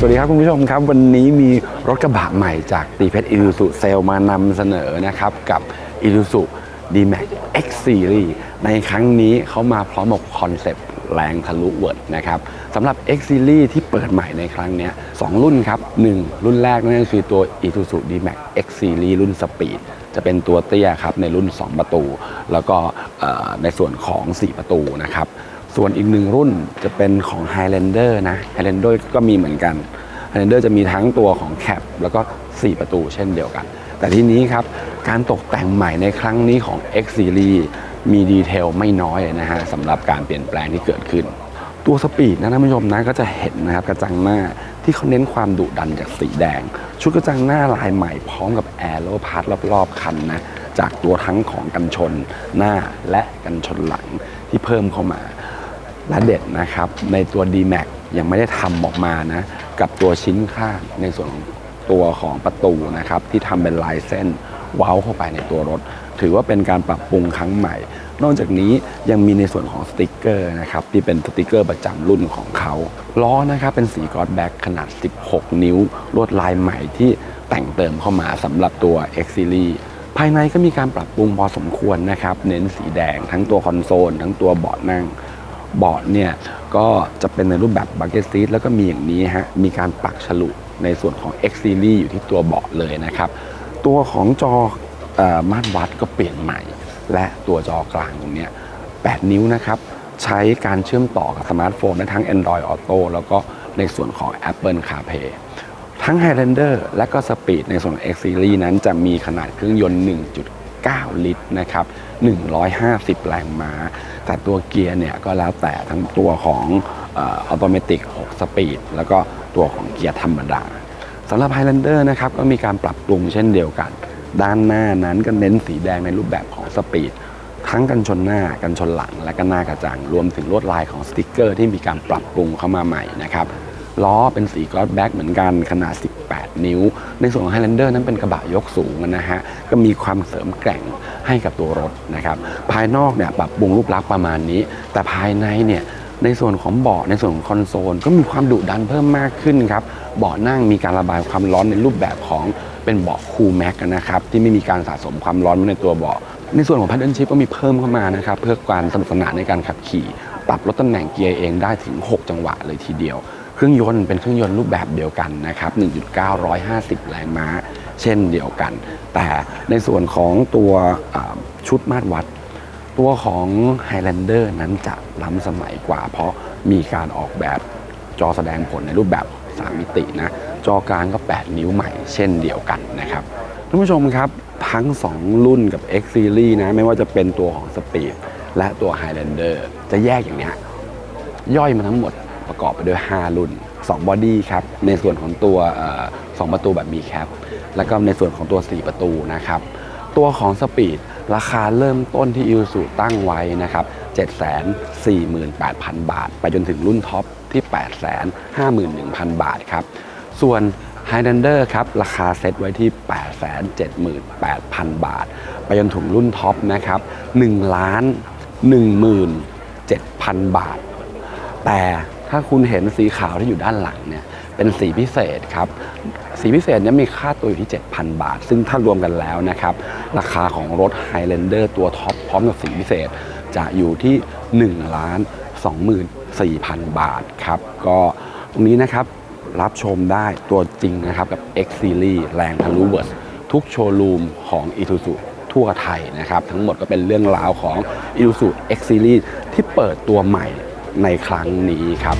สวัสดีครับคุณผู้ชมครับ วันนี้มีรถกระบะใหม่จากตีเพชรอิ u สุเซลมานำเสนอนะครับ กับอิ u สุ D-Max X Series ในครั้งนี้เขามาพร้อมกับคอนเซปต์แรงทะลุเวิร์ดนะครับสำหรับ X Series ที่เปิดใหม่ในครั้งนี้สองรุ่นครับ 1 รุ่นแรกนั่นก็คือตัว Isuzu D-Max X Series รุ่นสปีดจะเป็นตัวเตี้ยครับในรุ่น 2 ประตู แล้วก็ในส่วนของ 4 ประตูนะครับ ส่วนอีกหนึ่งรุ่นจะเป็นของ Highlander นะ Highlander ก็มีเหมือนกัน Highlander จะมีทั้งตัวของแคปแล้วก็ 4 ประตูเช่นเดียวกัน แต่ทีนี้ครับ การตกแต่งใหม่ในครั้งนี้ของ X Series มีดีเทลไม่น้อยเลยนะฮะสำหรับการเปลี่ยนแปลงที่เกิดขึ้น ตัวสปีดนะท่านผู้ชมนะก็จะเห็นนะครับกระจังหน้าที่เขาเน้นความดุดันจากสีแดง ชุดกระจังหน้าลายใหม่พร้อมกับแอโรพาร์ทรอบๆคันนะจากตัวทั้งของกันชนหน้าและกันชนหลังที่เพิ่มเข้ามา และเด็ดนะครับในตัว D-Max ยังไม่ได้ทำออกมานะกับตัวชิ้นข้างในส่วนของตัวของประตูนะครับที่ทำเป็นลายเส้นเว้าเข้าไปในตัวรถ ถือว่าเป็นการปรับปรุงครั้งใหม่ นอกจากนี้ยังมีในส่วนของสติกเกอร์นะครับที่เป็นสติกเกอร์ประจำรุ่นของเขาล้อนะครับเป็นสีกอดแบ็กขนาด 16 นิ้วลวดลายใหม่ที่แต่งเติมเข้ามาสำหรับตัว X Series ภายในก็มีการปรับปรุงพอสมควรนะครับ เน้นสีแดงทั้งตัวคอนโซล ทั้งตัวเบาะนั่ง เบาะเนี่ยก็จะเป็นในรูปแบบบั c เก็ตซีทแล้วก็มีอย่างนี้ฮะมีการปักฉลุในส่วนของ X Series อยู่ที่ตัวเบาะเลยนะครับ ตัวของจออมาตรวัดก็เปลี่ยนใหม่ และตัวจอกลางตรงเนี้ย8นิ้วนะครับ ใช้การเชื่อมต่อกับสมาร์ทโฟนได้ทั้ง Android Auto แล้วก็ในส่วนของ Apple CarPlay ทั้ง Highlander และก็ Speed ในส่วนของ X Series นั้นจะมีขนาดเครื่องยนต์ 9 ลิตรนะครับ150 แรงม้า แต่ตัวเกียร์เนี่ยก็แล้วแต่ทั้งตัวของออโตเมติก 6 สปีด แล้วก็ตัวของเกียร์ธรรมดาสำหรับ Highlander นะครับก็มีการปรับปรุงเช่นเดียวกัน ด้านหน้านั้นก็เน้นสีแดงในรูปแบบของสปีดทั้งกันชนหน้ากันชนหลังและก็หน้ากระจัง รวมถึงลวดลายของสติกเกอร์ที่มีการปรับปรุงเข้ามาใหม่นะครับ ล้อเป็นสีกลอสแบ็กเหมือนกันขนาด 18 นิ้ว ในส่วนของ Highlander นั้นเป็นกระบะยกสูงนะฮะ ก็มีความเสริมแกร่งให้กับตัวรถนะครับ ภายนอกเนี่ยปรับปรุงรูปลักษณ์ประมาณนี้ แต่ภายในเนี่ยในส่วนของเบาะในส่วนของคอนโซลก็มีความดุดันเพิ่มมากขึ้นครับเบาะนั่งมีการระบายความร้อนในรูปแบบของเป็นเบาะคูลแม็กนะครับที่ไม่มีการสะสมความร้อนไว้ในตัวเบาะในส่วนของพัดเดิลชิพก็มีเพิ่มเข้ามานะครับเพื่อการสนุกสนานในการขับขี่ ปรับลดตำแหน่งเกียร์เองได้ถึง 6 จังหวะเลยทีเดียว เครื่องยนต์เป็นเครื่องยนต์รูปแบบเดียวกันนะครับ 1.950 แรงม้า เช่นเดียวกัน แต่ในส่วนของตัวชุดมาตรวัด ตัวของ Highlander นั้นจะล้ำสมัยกว่า เพราะมีการออกแบบจอแสดงผลในรูปแบบ 3 มิตินะ จอกลางก็ 8 นิ้วใหม่ เช่นเดียวกันนะครับท่านผู้ชมครับ ทั้ง 2 รุ่นกับ X Series นะ ไม่ว่าจะเป็นตัวของ Speed และตัว Highlander จะแยกอย่างนี้ย่อยมาทั้งหมด ประกอบไปด้วย 5 รุ่น 2 บอดี้ครับ ในส่วนของตัวเอ่อ2ประตูแบบมีแคป แล้วก็ในส่วนของตัว 4 ประตูนะครับ ตัวของสปีดราคาเริ่มต้นที่อิ u สูตั้งไว้นะครับ 748,000 บาท ไปจนถึงรุ่นท็อปที่ 851,000 บาทครับ ส่วน Highlander ครับ ราคาเซ็ตไว้ที่ 878,000 บาท ไปจนถึงรุ่นท็อปนะครับ1ล้าน17,000 บาท แต่ ถ้าคุณเห็นสีขาวที่อยู่ด้านหลังเนี่ยเป็นสีพิเศษครับ สีพิเศษเนี่ยมีค่าตัวอยู่ที่ 7,000 บาท ซึ่งถ้ารวมกันแล้วนะครับ ราคาของรถ Highlander ตัวท็อปพร้อมกับสีพิเศษ จะอยู่ที่ 1 ล้าน24,000 บาทครับ ก็ตรงนี้นะครับรับชมได้ตัวจริงนะครับ กับ X Series แรงทะลุเวิร์สทุกโชว์รูมของ i t u z u ทั่วไทยนะครับ ทั้งหมดก็เป็นเรื่องราวของ i t u z u X Series ที่เปิดตัวใหม่ ในครั้งนี้ครับ